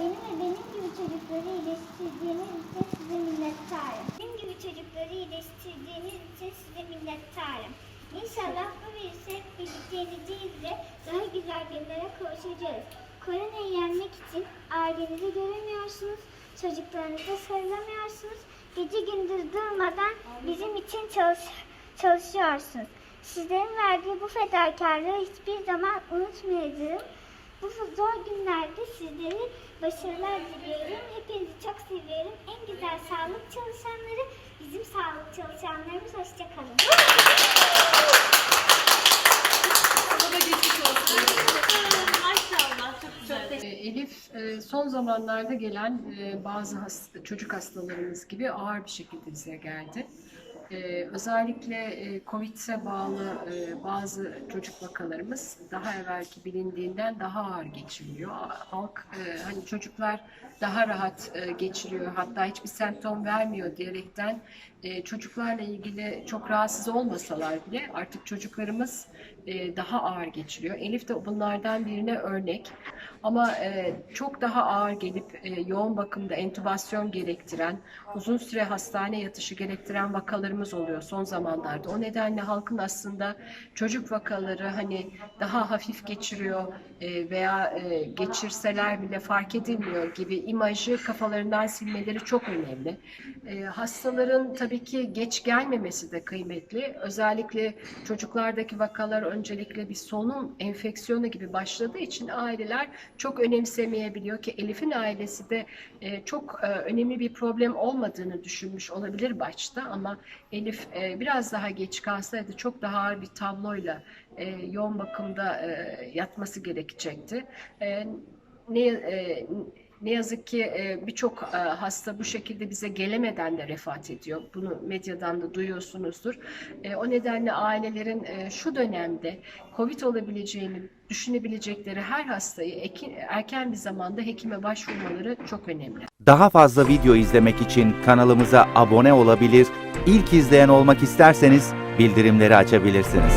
Benim ve benim gibi çocukları iyileştirdiğiniz için size minnettarım. Benim gibi çocukları iyileştirdiğiniz için size minnettarım. İnşallah bu virüsü hep birlikte yeneceğiz ve daha güzel günlere kavuşacağız. Koronayı yenmek için ailenizi göremiyorsunuz, çocuklarınıza sarılamıyorsunuz. Gece gündüz durmadan bizim için çalış çalışıyorsunuz. Sizlerin verdiği bu fedakarlığı hiçbir zaman unutmayacağım. Bu zor günlerde sizlere başarılar diliyorum. Hepinizi çok seviyorum. En güzel sağlık çalışanları bizim sağlık çalışanlarımız. Hoşçakalın. Sana da geçmiş olsun. Maşallah çok güzel. E, Elif e, son zamanlarda gelen e, bazı hasta, çocuk hastalarımız gibi ağır bir şekilde bize geldi. E, Özellikle e, Covid'e bağlı e, bazı çocuk vakalarımız daha evvelki bilindiğinden daha ağır geçiriyor. Halk e, hani çocuklar daha rahat e, geçiriyor hatta hiçbir semptom vermiyor diyerekten e, çocuklarla ilgili çok rahatsız olmasalar bile artık çocuklarımız e, daha ağır geçiriyor. Elif de bunlardan birine örnek. Ama e, çok daha ağır gelip e, yoğun bakımda entübasyon gerektiren, uzun süre hastane yatışı gerektiren vakalarımız oluyor son zamanlarda. O nedenle halkın aslında çocuk vakaları hani daha hafif geçiriyor e, veya e, geçirseler bile fark edilmiyor gibi imajı kafalarından silmeleri çok önemli. E, hastaların tabii ki geç gelmemesi de kıymetli. Özellikle çocuklardaki vakalar öncelikle bir solunum enfeksiyonu gibi başladığı için aileler çok önemsemeyebiliyor ki Elif'in ailesi de e, çok e, önemli bir problem olmadığını düşünmüş olabilir başta ama Elif e, biraz daha geç kalsaydı çok daha ağır bir tabloyla e, yoğun bakımda e, yatması gerekecekti. E, ne e, ne yazık ki e, birçok e, hasta bu şekilde bize gelemeden de vefat ediyor. Bunu medyadan da duyuyorsunuzdur. E, O nedenle ailelerin şu dönemde COVID olabileceğini düşünebilecekleri her hastayı erken bir zamanda hekime başvurmaları çok önemli. Daha fazla video izlemek için kanalımıza abone olabilir, ilk izleyen olmak isterseniz bildirimleri açabilirsiniz.